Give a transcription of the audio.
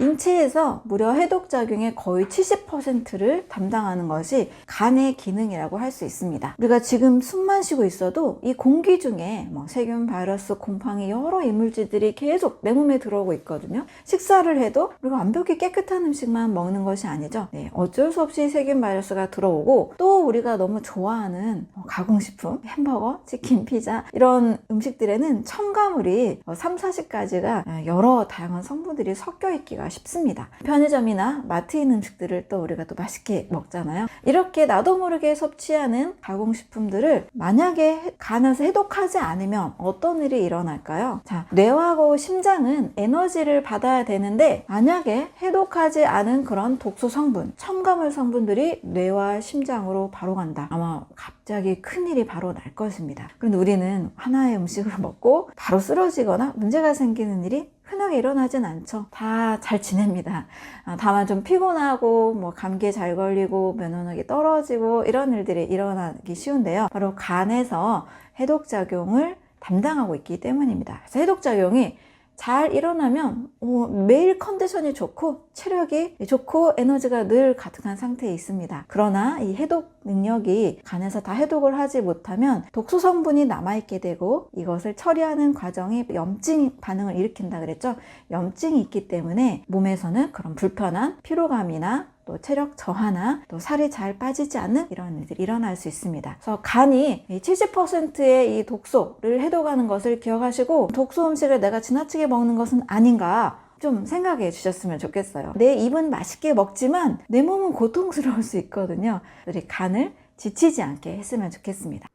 인체에서 무려 해독작용의 거의 70%를 담당하는 것이 간의 기능이라고 할 수 있습니다. 우리가 지금 숨만 쉬고 있어도 이 공기 중에 뭐 세균, 바이러스, 곰팡이 여러 이물질들이 계속 내 몸에 들어오고 있거든요. 식사를 해도 우리가 완벽히 깨끗한 음식만 먹는 것이 아니죠. 네, 어쩔 수 없이 세균, 바이러스가 들어오고 또 우리가 너무 좋아하는 뭐 가공식품, 햄버거, 치킨, 피자 이런 음식들에는 첨가물이 3, 40가지가 여러 다양한 성분들이 섞여 있기가 쉽습니다. 편의점이나 마트에 있는 음식들을 또 우리가 또 맛있게 먹잖아요. 이렇게 나도 모르게 섭취하는 가공식품들을 만약에 간에서 해독하지 않으면 어떤 일이 일어날까요? 자, 뇌하고 심장은 에너지를 받아야 되는데 만약에 해독하지 않은 그런 독소 성분, 첨가물 성분들이 뇌와 심장으로 바로 간다. 아마 갑자기 큰일이 바로 날 것입니다. 그런데 우리는 하나의 음식을 먹고 바로 쓰러지거나 문제가 생기는 일이 흔하게 일어나진 않죠. 다 잘 지냅니다. 아, 다만 좀 피곤하고 뭐 감기에 잘 걸리고 면역력이 떨어지고 이런 일들이 일어나기 쉬운데요. 바로 간에서 해독작용을 담당하고 있기 때문입니다. 그래서 해독작용이 잘 일어나면 어, 매일 컨디션이 좋고 체력이 좋고 에너지가 늘 가득한 상태에 있습니다. 그러나 이 해독 능력이 간에서 다 해독을 하지 못하면 독소 성분이 남아있게 되고 이것을 처리하는 과정이 염증 반응을 일으킨다 그랬죠. 염증이 있기 때문에 몸에서는 그런 불편한 피로감이나 또 체력 저하나 또 살이 잘 빠지지 않는 이런 일들이 일어날 수 있습니다. 그래서 간이 70%의 이 독소를 해독하는 것을 기억하시고 독소 음식을 내가 지나치게 먹는 것은 아닌가 좀 생각해 주셨으면 좋겠어요. 내 입은 맛있게 먹지만 내 몸은 고통스러울 수 있거든요. 우리 간을 지치지 않게 했으면 좋겠습니다.